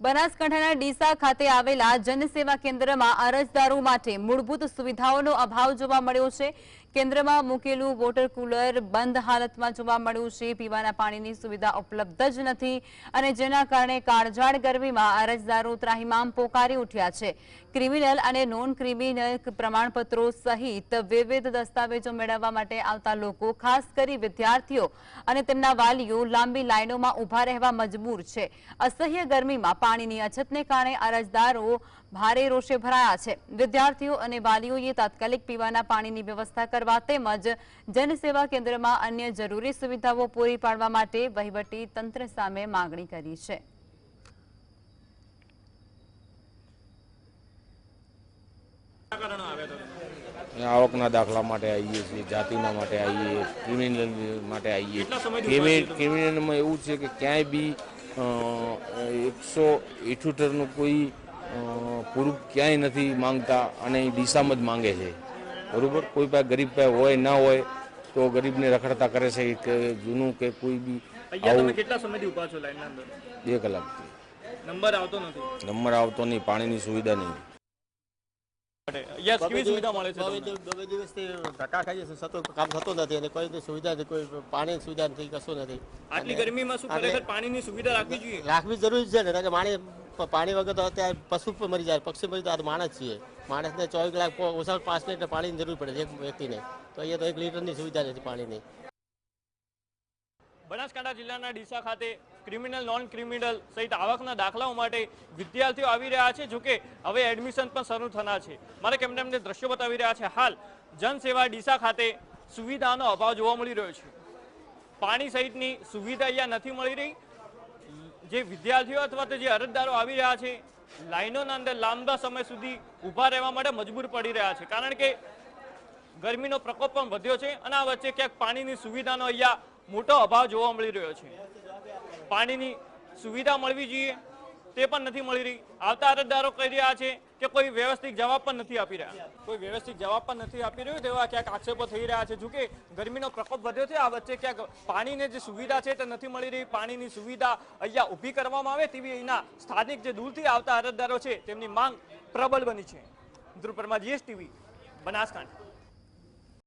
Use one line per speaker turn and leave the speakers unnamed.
બનાસકાંઠાના ડીસા ખાતે આવેલા જનસેવા કેન્દ્રમાં અરજદારો માટે મૂળભૂત સુવિધાઓનો અભાવ જોવા મળ્યો છે. કેન્દ્રમાં મૂકેલું વોટર કુલર બંધ હાલતમાં જોવા મળ્યું છે. પીવાના પાણીની સુવિધા ઉપલબ્ધ જ નથી અને જેના કારણે કાળઝાળ ગરમીમાં અરજદારો ત્રાહિમામ પોકારી ઉઠ્યા છે. ક્રિમિનલ અને નોન ક્રિમિનલ પ્રમાણપત્રો સહિત વિવિધ દસ્તાવેજો મેળવવા માટે આવતા લોકો, ખાસ કરી વિદ્યાર્થીઓ અને તેમના વાલીઓ લાંબી લાઇનોમાં ઊભા રહેવા મજબૂર છે. અસહ્ય ગરમીમાં પાણીની અછતને કારણે અરજદારો ભારે રોષે ભરાયા છે. વિદ્યાર્થીઓ અને વાલીઓએ તાત્કાલિક પીવાના પાણીની વ્યવસ્થા કરવા તેમજ જનસેવા કેન્દ્રમાં અન્ય જરૂરી સુવિધાઓ પૂરી પાડવા માટે વહીવટી તંત્ર સામે માંગણી કરી છે.
આવકના દાખલા માટે આવીએ છીએ જાતિના માટે આવીએ ક્રિમિનલ માટે આવીએ. ક્રિમિનલમાં એવું છે કે ક્યાંય બી એકસો ઇઠ્યોતેરનું કોઈ પ્રૂફ ક્યાંય નથી માંગતા અને એ દિશામાં જ માંગે છે. બરાબર? કોઈ પાસે ગરીબ પાસે હોય ના હોય તો ગરીબને રખડતા કરે છે કે જૂનું કે કોઈ બી આવું.
કેટલા સમયથી ઊભા છો લાઈનના અંદર?
બે કલાકથી.
નંબર આવતો નથી.
નંબર આવતો નહીં પાણીની સુવિધા નહીં.
અહીંયા કેવી સુવિધા મળે છે
બે દિવસથી ધક્કા ખાઈએ છીએ સતત કામ થતું નથી અને કોઈ સુવિધા નથી કોઈ પાણીની સુવિધા નથી કશું નથી.
આટલી ગરમીમાં શું ખરેખર પાણીની સુવિધા રાખવી જોઈએ?
રાખવી જરૂરી છે ને કે પાણી પાણી વગર તો અત્યારે પશુ પણ મરી જાય પક્ષી મરી જાય તો માણસ છીએ. માણસને ચોવીસ કલાક ઓછા પાંચ લીટર પાણીની જરૂર પડે છે એક વ્યક્તિને. તો અહીંયા તો એક લીટરની સુવિધા નથી પાણીની.
બનાસકાંઠા જિલ્લાના ડીસા ખાતે ક્રિમિનલ નોન ક્રિમિનલ સહિત આવકના દાખલાઓ માટે વિદ્યાર્થીઓ આવી રહ્યા છે, જોકે હવે એડમિશન પણ શરૂ થનાર છે. મારે કેમેરામેનને દ્રશ્યો બતાવી રહ્યા છે. હાલ જનસેવા ડીસા ખાતે સુવિધાનો અભાવ જોવા મળી રહ્યો છે. પાણી સહિતની સુવિધા અહીંયા નથી મળી રહી. જે વિદ્યાર્થીઓ અથવા તો જે અરજદારો આવી રહ્યા છે, લાઈનોના અંદર લાંબા સમય સુધી ઊભા રહેવા માટે મજબૂર પડી રહ્યા છે. કારણ કે ગરમીનો પ્રકોપ પણ વધ્યો છે અને આ વચ્ચે ક્યાંક પાણીની સુવિધાનો અહીંયા મોટો અભાવ જોવા મળી રહ્યો છે. પાણીની સુવિધા મળવી જોઈએ, તે પણ નથી મળી રહી. આવતા અરજદારો કહી રહ્યા છે કે કોઈ વ્યવસ્થિત જવાબ પણ નથી આપી રહ્યા. કોઈ વ્યવસ્થિત જવાબ પણ નથી આપી રહ્યું તેવા ક્યાંક આક્ષેપો થઈ રહ્યા છે. જોકે ગરમીનો પ્રકોપ વધ્યો છે, આ વચ્ચે ક્યાંક પાણીની જે સુવિધા છે તે નથી મળી રહી. પાણીની સુવિધા અહીંયા ઊભી કરવામાં આવે તેવી અહીંના સ્થાનિક જે દૂરથી આવતા અરજદારો છે, તેમની માંગ પ્રબળ બની છે. ધ્રુવ પરમા જીએસટીવી, બનાસકાંઠા.